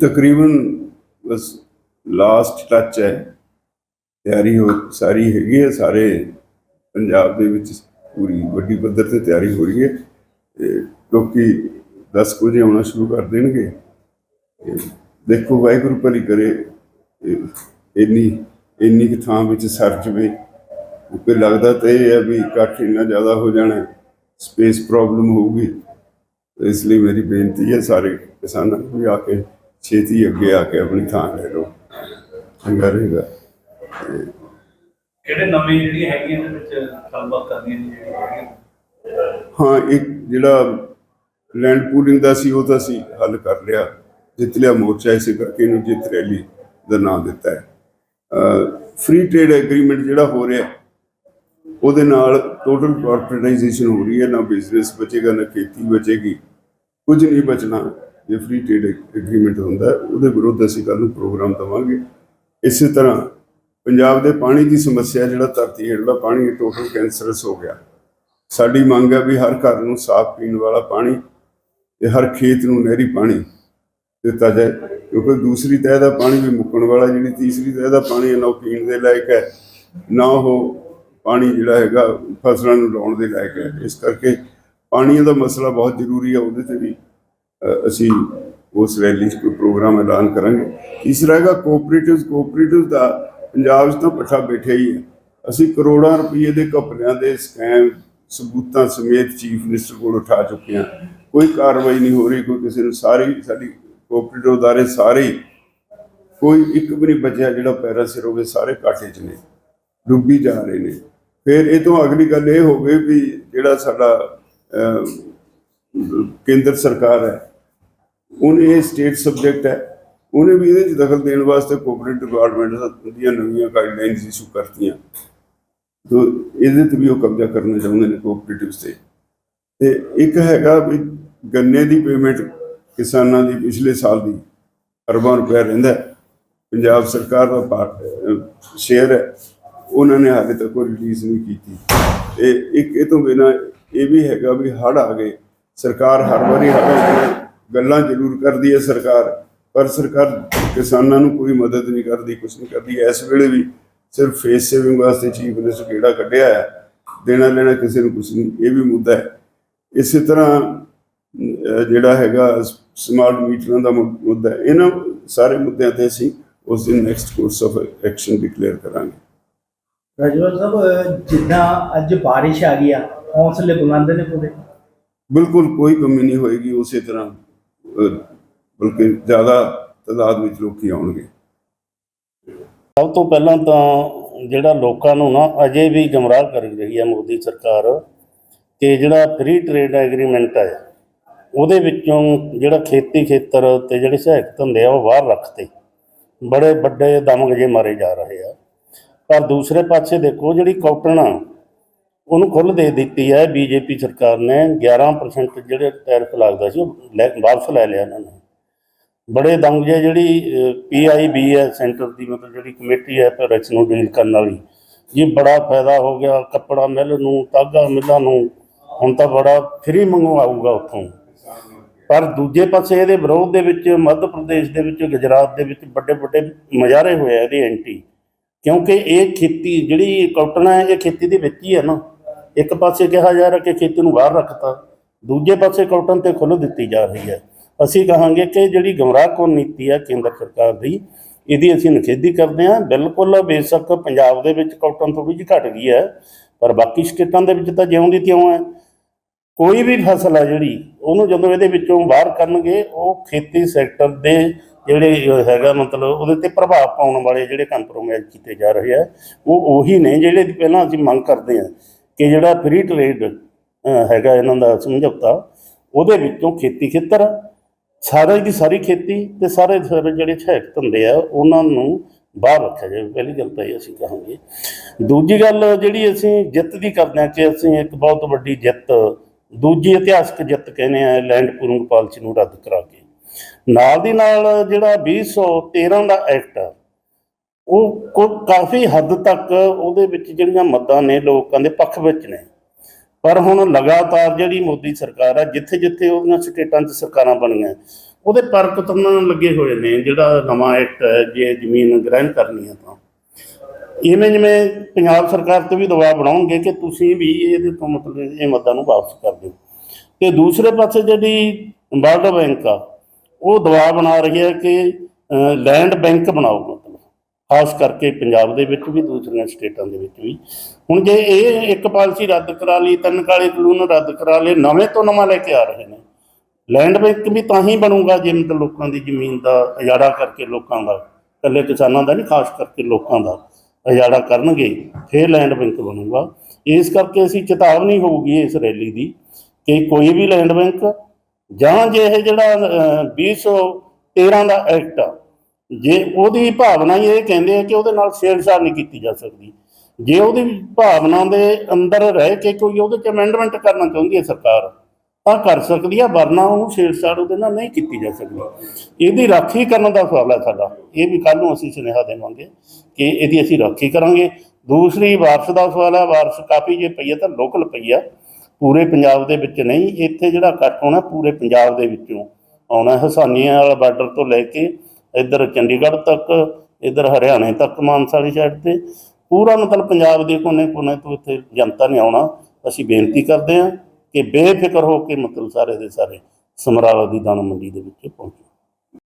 ਤਕਰੀਬਨ ਬਸ last touch ਹੈ। ਤਿਆਰੀ ਹੋ, ਸਾਰੀ ਹੈਗੀ ਹੈ, ਸਾਰੇ ਪੰਜਾਬ ਦੇ ਵਿੱਚ ਪੂਰੀ ਵੱਡੀ ਪੱਧਰ ਤੇ ਤਿਆਰੀ ਹੋ ਰਹੀ ਹੈ। ਤੇ ਲੋਕੀ 10 ਕੁ ਵਜੇ ਆਉਣਾ ਸ਼ੁਰੂ ਕਰ ਦੇਣਗੇ। ਦੇਖੋ ਵਾਹਿਗੁਰੂ ਭਲੀ ਕਰੇ ਇੰਨੀ ਇੰਨੀ ਕੁ ਥਾਂ ਵਿੱਚ ਸਰ ਜਵੇ। ਉੱਪਰ ਲੱਗਦਾ ਤਾਂ ਇਹ ਹੈ ਵੀ ਇਕੱਠ ਇੰਨਾ ਜ਼ਿਆਦਾ ਹੋ ਜਾਣਾ ਸਪੇਸ ਪ੍ਰੋਬਲਮ ਹੋਊਗੀ। ਇਸ ਲਈ ਮੇਰੀ ਬੇਨਤੀ ਹੈ ਸਾਰੇ ਕਿਸਾਨਾਂ ਨੂੰ ਵੀ ਆ ਕੇ ਛੇਤੀ ਅੱਗੇ ਆ ਕੇ ਆਪਣੀ ਥਾਂ ਲੈ ਲਓ। ਚੰਗਾ ਰਹੇਗਾ। ਕਿਹੜੇ ਨਵੇਂ ਜਿਹੜੀਆਂ ਹੈਗੀਆਂ ਇਹਦੇ ਵਿੱਚ ਗੱਲਬਾਤ ਕਰਨੀਆਂ ਨੇ ਜਿਹੜੀਆਂ ਹੈਗੀਆਂ ਹਾਂ ਇੱਕ ਜਿਹੜਾ ਲੈਂਡ ਪੂਲਿੰਗ ਦਾ ਸੀ ਉਹ ਤਾਂ ਅਸੀਂ ਹੱਲ ਕਰ ਲਿਆ। ਜਿੱਤ ਲਿਆ ਮੋਰਚਾ ਇਸੇ ਕਰਕੇ ਇਹਨੂੰ ਜਿੱਤ ਰੈਲੀ ਦਾ ਨਾਮ ਦਿੱਤਾ ਹੈ। ਫ੍ਰੀ ਟ੍ਰੇਡ ਐਗਰੀਮੈਂਟ ਜਿਹੜਾ ਹੋ ਰਿਹਾ ਉਹਦੇ ਨਾਲ ਟੋਟਲ ਕਾਰਪੋਰੇਟਾਈਜੇਸ਼ਨ ਹੋ ਰਹੀ ਹੈ। ਨਾ ਬਿਜ਼ਨਸ ਬਚੇਗਾ ਨਾ ਖੇਤੀ ਬਚੇਗੀ। ਕੁਝ ਨਹੀਂ ਬਚਣਾ। ਜੇ ਫ੍ਰੀ ਟ੍ਰੇਡ ਐਗਰੀਮੈਂਟ ਹੁੰਦਾ ਉਹਦੇ ਵਿਰੁੱਧ ਅਸੀਂ ਕੱਲ੍ਹ ਨੂੰ ਪ੍ਰੋਗਰਾਮ ਦਵਾਂਗੇ। ਇਸੇ ਤਰ੍ਹਾਂ ਪੰਜਾਬ ਦੇ ਪਾਣੀ ਦੀ ਸਮੱਸਿਆ ਜਿਹੜਾ ਧਰਤੀ ਹੇਠਲਾ ਪਾਣੀ ਟੋਟਲ ਕੈਂਸਰਸ ਹੋ ਗਿਆ। ਸਾਡੀ ਮੰਗ ਹੈ ਵੀ ਹਰ ਘਰ ਨੂੰ ਸਾਫ਼ ਪੀਣ ਵਾਲਾ ਪਾਣੀ ਤੇ ਹਰ ਖੇਤ ਨੂੰ ਨਹਿਰੀ ਪਾਣੀ ਦਿੱਤਾ ਜਾਏ, ਕਿਉਂਕਿ ਦੂਸਰੀ ਤਹਿ ਦਾ ਪਾਣੀ ਵੀ ਮੁੱਕਣ ਵਾਲਾ ਜਿਹੜੀ ਤੀਸਰੀ ਤਹਿ ਦਾ ਪਾਣੀ ਹੈ, ਨਾ ਉਹ ਪੀਣ ਦੇ ਲਾਇਕ ਹੈ, ਨਾ ਉਹ ਪਾਣੀ ਜਿਹੜਾ ਹੈਗਾ ਫਸਲਾਂ ਨੂੰ ਲਾਉਣ ਦੇ ਲਾਇਕ ਹੈ। ਇਸ ਕਰਕੇ ਪਾਣੀ ਦਾ ਮਸਲਾ ਬਹੁਤ ਜ਼ਰੂਰੀ ਹੈ, ਉਹਦੇ ਤੇ ਵੀ ਅਸੀਂ ਉਸ ਰੈਲੀ 'ਚ ਕੋਈ ਪ੍ਰੋਗਰਾਮ ਐਲਾਨ ਕਰਾਂਗੇ। ਤੀਸਰਾ ਹੈਗਾ ਕੋਆਪਰੇਟਿਵਸ ਕੋਆਪਰੇਟਿਵ ਦਾ ਪੰਜਾਬ 'ਚ ਤਾਂ ਪੱਠਾ ਬੈਠਿਆ ਹੀ ਹੈ। ਅਸੀਂ ਕਰੋੜਾਂ ਰੁਪਏ ਦੇ ਘਪਲਿਆਂ ਦੇ ਸਕੈਮ ਸਬੂਤਾਂ ਸਮੇਤ ਚੀਫ ਮਿਨਿਸਟਰ ਕੋਲ ਉਠਾ ਚੁੱਕੇ ਹਾਂ। ਕੋਈ ਕਾਰਵਾਈ ਨਹੀਂ ਹੋ ਰਹੀ ਕੋਈ ਕਿਸੇ ਨੂੰ ਸਾਰੀ ਸਾਡੀ ਕੋਆਪਰੇਟਿਵ ਅਦਾਰੇ ਸਾਰੇ ਹੀ, ਕੋਈ ਇੱਕ ਵੀ ਨਹੀਂ ਬਚਿਆ ਜਿਹੜਾ ਪੈਰਾ ਸਿਰ ਹੋਵੇ ਸਾਰੇ ਕਾਟੇ 'ਚ ਨੇ ਡੁੱਬੀ ਜਾ ਰਹੇ ਨੇ। ਫਿਰ ਇਹ ਤੋਂ ਅਗਲੀ ਗੱਲ ਇਹ ਹੋ ਗਈ ਵੀ ਜਿਹੜਾ ਸਾਡਾ ਕੇਂਦਰ ਸਰਕਾਰ ਹੈ ਉਹਨੇ ਇਹ ਸਟੇਟ ਸਬਜੈਕਟ ਹੈ। ਉਹਨੇ ਵੀ ਇਹਦੇ 'ਚ ਦਖਲ ਦੇਣ ਵਾਸਤੇ ਕੋਆਪਰੇਟਿਵ ਡਿਪਾਰਟਮੈਂਟ ਦੀਆਂ ਨਵੀਆਂ ਗਾਈਡਲਾਈਨਸ ਇਸ਼ੂ ਕਰਤੀਆਂ। ਤੋ ਇਹਦੇ ਤੇ ਵੀ ਉਹ ਕਬਜ਼ਾ ਕਰਨਾ ਚਾਹੁੰਦੇ ਨੇ ਕੋਆਪਰੇਟਿਵਸ ਤੇ। ਤੇ ਇੱਕ ਹੈਗਾ ਵੀ ਗੰਨੇ ਦੀ ਪੇਮੈਂਟ ਕਿਸਾਨਾਂ ਦੀ ਪਿਛਲੇ ਸਾਲ ਦੀ ਅਰਬਾਂ ਰੁਪਏ ਰਹਿੰਦਾ ਪੰਜਾਬ ਸਰਕਾਰ ਦਾ ਸ਼ੇਅਰ ਹੈ। ਉਹਨਾਂ ਨੇ ਹਾਲੇ ਤੱਕ ਕੋਈ ਰਿਲੀਜ਼ ਨਹੀਂ ਕੀਤੀ। ਤੇ ਇੱਕ ਇਹ ਤੋਂ ਬਿਨਾਂ ਇਹ ਵੀ ਹੈਗਾ ਵੀ ਹੜ ਆ ਗਏ। ਸਰਕਾਰ ਹਰ ਵਾਰੀ ਹੜ੍ਹਾਂ ਦੀਆਂ ਗੱਲਾਂ ਜ਼ਰੂਰ ਕਰਦੀ ਹੈ ਸਰਕਾਰ ਪਰ ਸਰਕਾਰ ਕਿਸਾਨਾਂ ਨੂੰ ਕੋਈ ਮਦਦ ਨਹੀਂ ਕਰਦੀ ਕੁਝ ਨਹੀਂ ਕਰਦੀ। ਇਸ ਵੇਲੇ ਵੀ ਸਿਰਫ ਫੇਸ ਸੇਵਿੰਗ ਵਾਸਤੇ ਚੀਫ ਮਿਨਿਸਟਰ ਕਿਹੜਾ ਕੱਢਿਆ ਹੈ ਦੇਣਾ ਲੈਣਾ ਕਿਸੇ ਨੂੰ ਕੁਝ ਨਹੀਂ ਇਹ ਵੀ ਮੁੱਦਾ ਹੈ। ਇਸੇ ਤਰ੍ਹਾਂ ਜਿਹੜਾ ਹੈਗਾ ਸਮਾਰਟ ਮੀਟਰਾਂ ਦਾ ਮੁੱਦਾ ਇਹਨਾਂ ਸਾਰੇ ਮੁੱਦਿਆਂ ਤੇ ਅਸੀਂ ਉਸ ਦਿਨ next course of action declare ਕਰਾਂਗੇ। ਰਾਜਵਰ ਸਾਹਿਬ ਜਿੱਦਾਂ ਅੱਜ ਬਾਰਿਸ਼ ਆ ਗਈ ਆ ਹੌਸਲੇ ਬੁਲੰਦ ਨੇ ਪੂਰੇ? ਬਿਲਕੁਲ ਕੋਈ ਕਮੀ ਨਹੀਂ ਹੋਏਗੀ ਉਸੇ ਤਰ੍ਹਾਂ। ਬਲਕਿ ਜ਼ਿਆਦਾ ਤਾਦਾਦ ਵਿੱਚ ਲੋਕੀ ਆਉਣਗੇ। ਸਭ ਤੋਂ ਪਹਿਲਾਂ ਤਾਂ ਜਿਹੜਾ ਲੋਕਾਂ ਨੂੰ ਨਾ ਅਜੇ ਵੀ ਗਮਰਾਹ ਕਰ ਰਹੀ ਹੈ ਮੋਦੀ ਸਰਕਾਰ ਕਿ ਜਿਹੜਾ ਫ੍ਰੀ ਟ੍ਰੇਡ ਐਗਰੀਮੈਂਟ ਹੈ, ਉਹਦੇ ਵਿੱਚੋਂ ਜਿਹੜਾ ਖੇਤੀ ਖੇਤਰ ਤੇ ਜਿਹੜੇ ਸਹਾਇਕ ਧੰਦੇ ਆ ਉਹ ਬਾਹਰ ਰੱਖਤੇ। ਬੜੇ ਵੱਡੇ ਦਮਗਜੇ ਮਾਰੇ ਜਾ ਰਹੇ ਆ। ਪਰ ਦੂਸਰੇ ਪਾਸੇ ਦੇਖੋ ਜਿਹੜੀ ਕਾਟਨ ਆ ਉਹਨੂੰ ਖੁੱਲ੍ਹ ਦੇ ਦਿੱਤੀ ਹੈ, ਬੀਜੇਪੀ ਸਰਕਾਰ ਨੇ। 11% ਜਿਹੜੇ ਟੈਰਿਫ ਲੱਗਦਾ ਸੀ, ਉਹ ਲੈ- ਵਾਪਸ ਲੈ ਲਿਆ ਇਹਨਾਂ ਨੇ। ਬੜੇ ਦੰਗ ਜੇ ਜਿਹੜੀ ਪੀਆਈਬੀ ਹੈ ਸੈਂਟਰ ਦੀ, ਮਤਲਬ ਜਿਹੜੀ ਕਮੇਟੀ ਹੈ ਪ੍ਰੋਡਕਟਸ ਨੂੰ ਡੀਲ ਕਰਨ ਵਾਲੀ। ਜੀ, ਬੜਾ ਫਾਇਦਾ ਹੋ ਗਿਆ, ਕੱਪੜਾ ਮਿਲ ਨੂੰ, ਤਾਗਾ ਮਿੱਲਾਂ ਨੂੰ, ਹੁਣ ਤਾਂ ਬੜਾ ਫ੍ਰੀ ਮੰਗਵਾਊਗਾ ਉੱਥੋਂ। ਪਰ ਦੂਜੇ ਪਾਸੇ ਇਹਦੇ ਵਿਰੋਧ ਦੇ ਵਿੱਚ, ਮੱਧ ਪ੍ਰਦੇਸ਼ ਦੇ ਵਿੱਚ, ਗੁਜਰਾਤ ਦੇ ਵਿੱਚ ਵੱਡੇ ਵੱਡੇ ਮਜ਼ਾਰੇ ਹੋਏ ਆ ਇਹਦੇ ਐਂਟੀ ਕਿਉਂਕਿ ਇਹ ਖੇਤੀ ਜਿਹੜੀ ਕਾਟਨ ਹੈ, ਇਹ ਖੇਤੀ ਦੇ ਵਿੱਚ ਹੀ ਹੈ ਨਾ। ਇੱਕ ਪਾਸੇ ਕਿਹਾ ਜਾ ਰਿਹਾ ਕਿ ਖੇਤੀ ਨੂੰ ਬਾਹਰ ਰੱਖਤਾ, ਦੂਜੇ ਪਾਸੇ ਕਾਟਨ ਤੇ ਖੁੱਲ੍ਹ ਦਿੱਤੀ ਜਾ ਰਹੀ ਹੈ। ਅਸੀਂ ਕਹਾਂਗੇ ਕਿ ਜਿਹੜੀ ਗਮਰਾਹਕੁਨ ਨੀਤੀ ਹੈ ਕੇਂਦਰ ਸਰਕਾਰ ਦੀ, ਇਹਦੀ ਅਸੀਂ ਨਿਖੇਧੀ ਕਰਦੇ ਹਾਂ। ਬਿਲਕੁਲ ਬੇਸ਼ੱਕ ਪੰਜਾਬ ਦੇ ਵਿੱਚ ਕਾਟਨ ਥੋੜ੍ਹੀ ਜਿਹੀ ਘਟ ਗਈ ਹੈ, ਪਰ ਬਾਕੀ ਸਟੇਟਾਂ ਦੇ ਵਿੱਚ ਤਾਂ ਜਿਉਂ ਦੀ ਤਿਉਂ ਹੈ। ਕੋਈ ਵੀ ਫਸਲ ਆ ਜਿਹੜੀ, ਉਹਨੂੰ ਜਦੋਂ ਇਹਦੇ ਵਿੱਚੋਂ ਬਾਹਰ ਕਰਨਗੇ ਉਹ ਖੇਤੀ ਸੈਕਟਰ ਦੇ ਜਿਹੜੇ ਹੈਗਾ ਮਤਲਬ ਉਹਦੇ ਤੇ ਪ੍ਰਭਾਵ ਪਾਉਣ ਵਾਲੇ ਜਿਹੜੇ ਕੰਪਰੋਮਾਈਜ਼ ਕੀਤੇ ਜਾ ਰਹੇ ਆ, ਉਹ ਉਹੀ ਨੇ ਜਿਹੜੇ ਪਹਿਲਾਂ ਅਸੀਂ ਮੰਗ ਕਰਦੇ ਹਾਂ। ਕਿ ਜਿਹੜਾ ਫ੍ਰੀ ਟ੍ਰੇਡ ਹੈਗਾ ਇਹਨਾਂ ਦਾ ਸਮਝੌਤਾ, ਉਹਦੇ ਵਿੱਚੋਂ ਖੇਤੀ ਖੇਤਰ ਸਾਰੇ ਦੀ ਸਾਰੀ ਖੇਤੀ ਤੇ ਸਾਰੇ ਜਿਹੜੇ ਸਹਾਇਕ ਧੰਦੇ ਆ, ਉਹਨਾਂ ਨੂੰ ਬਾਹਰ ਰੱਖਿਆ ਜਾਵੇ। ਪਹਿਲੀ ਗੱਲ ਤਾਂ ਇਹ ਅਸੀਂ ਕਹਾਂਗੇ। ਦੂਜੀ ਗੱਲ ਜਿਹੜੀ ਅਸੀਂ ਜਿੱਤ ਦੀ ਕਰਦੇ ਹਾਂ ਕਿ ਅਸੀਂ ਇੱਕ ਬਹੁਤ ਵੱਡੀ ਜਿੱਤ, ਦੂਜੀ ਇਤਿਹਾਸਕ ਜਿੱਤ ਕਹਿੰਦੇ ਆ ਲੈਂਡ ਪੂਲਿੰਗ ਪਾਲਿਸੀ ਨੂੰ ਰੱਦ ਕਰਾ ਕੇ। ਨਾਲ ਦੀ ਨਾਲ ਜਿਹੜਾ 2013 ਦਾ ਐਕਟ ਆ ਉਹ ਕੋ ਕਾਫੀ ਹੱਦ ਤੱਕ ਉਹਦੇ ਵਿੱਚ ਜਿਹੜੀਆਂ ਮੱਦਾਂ ਨੇ ਲੋਕਾਂ ਦੇ ਪੱਖ ਵਿੱਚ ਨੇ। ਪਰ ਹੁਣ ਲਗਾਤਾਰ ਜਿਹੜੀ ਮੋਦੀ ਸਰਕਾਰ ਆ ਜਿੱਥੇ ਜਿੱਥੇ ਉਹਦੀਆਂ ਸਟੇਟਾਂ 'ਚ ਸਰਕਾਰਾਂ ਬਣੀਆਂ, ਉਹਦੇ ਪਰ ਕਤਰਨ ਲੱਗੇ ਹੋਏ ਨੇ, ਜਿਹੜਾ ਨਵਾਂ ਐਕਟ ਹੈ, ਜੇ ਜ਼ਮੀਨ ਗ੍ਰਹਿਣ ਕਰਨੀ ਹੈ ਤਾਂ। ਇਵੇਂ ਜਿਵੇਂ ਪੰਜਾਬ ਸਰਕਾਰ ਤੇ ਵੀ ਦਬਾਅ ਬਣਾਉਣਗੇ ਕਿ ਤੁਸੀਂ ਵੀ ਇਹਦੇ ਤੋਂ ਮਤਲਬ ਇਹ ਮੱਦਾਂ ਨੂੰ ਵਾਪਸ ਕਰ ਦਿਓ। ਤੇ ਦੂਸਰੇ ਪਾਸੇ ਜਿਹੜੀ ਵਰਲਡ ਬੈਂਕ ਆ, ਉਹ ਦਬਾਅ ਬਣਾ ਰਹੀ ਹੈ ਕਿ ਲੈਂਡ ਬੈਂਕ ਬਣਾਓ ਖਾਸ ਕਰਕੇ ਪੰਜਾਬ ਦੇ ਵਿੱਚ ਵੀ ਦੂਸਰੀਆਂ ਸਟੇਟਾਂ ਦੇ ਵਿੱਚ ਵੀ। ਹੁਣ ਜੇ ਇਹ ਇੱਕ ਪਾਲਿਸੀ ਰੱਦ ਕਰਾ ਲਈ ਤਿੰਨ ਕਾਲੇ ਕਾਨੂੰਨ ਰੱਦ ਕਰਾ ਲਏ ਨਵੇਂ ਤੋਂ ਨਵਾਂ ਲੈ ਕੇ ਆ ਰਹੇ ਨੇ। ਲੈਂਡ ਬੈਂਕ ਵੀ ਤਾਂ ਹੀ ਬਣੂਗਾ ਜੇ ਮਤਲਬ ਲੋਕਾਂ ਦੀ ਜ਼ਮੀਨ ਦਾ ਉਜਾੜਾ ਕਰਕੇ ਲੋਕਾਂ ਦਾ ਇਕੱਲੇ ਕਿਸਾਨਾਂ ਦਾ ਨਹੀਂ ਖਾਸ ਕਰਕੇ ਲੋਕਾਂ ਦਾ ਉਜਾੜਾ ਕਰਨਗੇ ਫਿਰ ਲੈਂਡ ਬੈਂਕ ਬਣੂਗਾ। ਇਸ ਕਰਕੇ ਅਸੀਂ ਚੇਤਾਵਨੀ ਹੋਊਗੀ ਇਸ ਰੈਲੀ ਦੀ ਕਿ ਕੋਈ ਵੀ ਲੈਂਡ ਬੈਂਕ ਜਾਂ ਜੇ ਇਹ ਜਿਹੜਾ ਅਹ, 2013 ਦਾ ਐਕਟ ਆ ਜੇ ਉਹਦੀ ਭਾਵਨਾ ਹੀ ਇਹ ਕਹਿੰਦੇ ਆ ਕਿ ਉਹਦੇ ਨਾਲ ਛੇੜਛਾੜ ਨਹੀਂ ਕੀਤੀ ਜਾ ਸਕਦੀ। ਜੇ ਉਹਦੀ ਭਾਵਨਾ ਦੇ ਅੰਦਰ ਰਹਿ ਕੇ ਕੋਈ ਉਹਦੇ ਚ ਅਮੈਂਡਮੈਂਟ ਕਰਨਾ ਚਾਹੁੰਦੀ ਹੈ ਸਰਕਾਰ, ਤਾਂ ਕਰ ਸਕਦੀ ਹੈ ਵਰਨਾ ਉਹਨੂੰ ਛੇੜਛਾੜ ਉਹਦੇ ਨਾਲ ਨਹੀਂ ਕੀਤੀ ਜਾ ਸਕਦੀ। ਇਹਦੀ ਰਾਖੀ ਕਰਨ ਦਾ ਸਵਾਲ ਹੈ ਸਾਡਾ। ਇਹ ਵੀ ਕੱਲ ਨੂੰ ਅਸੀਂ ਸੁਨੇਹਾ ਦੇਵਾਂਗੇ ਕਿ ਇਹਦੀ ਅਸੀਂ ਰਾਖੀ ਕਰਾਂਗੇ। ਦੂਸਰੀ ਵਾਰਸ ਦਾ ਸਵਾਲ ਹੈ, ਵਾਰਸ ਕਾਫੀ ਜੇ ਪਈ ਹੈ ਤਾਂ ਲੋਕਲ ਪਈ ਆ। ਪੂਰੇ ਪੰਜਾਬ ਦੇ ਵਿੱਚ ਨਹੀਂ, ਇੱਥੇ ਜਿਹੜਾ ਇਕੱਠ ਹੋਣਾ ਪੂਰੇ ਪੰਜਾਬ ਦੇ ਵਿੱਚੋਂ ਆਉਣਾ ਹਸਾਨੀਆਂ ਵਾਲਾ ਬਾਰਡਰ ਤੋਂ ਲੈ ਕੇ ਇੱਧਰ ਚੰਡੀਗੜ੍ਹ ਤੱਕ, ਇੱਧਰ ਹਰਿਆਣੇ ਤੱਕ ਮਾਨਸਾ ਵਾਲੀ ਸਾਈਡ ਤੇ। ਪੂਰਾ ਮਤਲਬ ਪੰਜਾਬ ਦੇ ਕੋਨੇ ਕੋਨੇ ਤੋਂ ਇੱਥੇ ਜਨਤਾ ਨੇ ਆਉਣਾ। ਅਸੀਂ ਬੇਨਤੀ ਕਰਦੇ ਹਾਂ ਕਿ ਬੇਫਿਕਰ ਹੋ ਕੇ ਮਤਲਬ ਸਾਰੇ ਦੇ ਸਾਰੇ ਸਮਰਾਲਾ ਦੀ ਦਾਣਾ ਮੰਡੀ ਦੇ ਵਿੱਚ ਪਹੁੰਚੋ।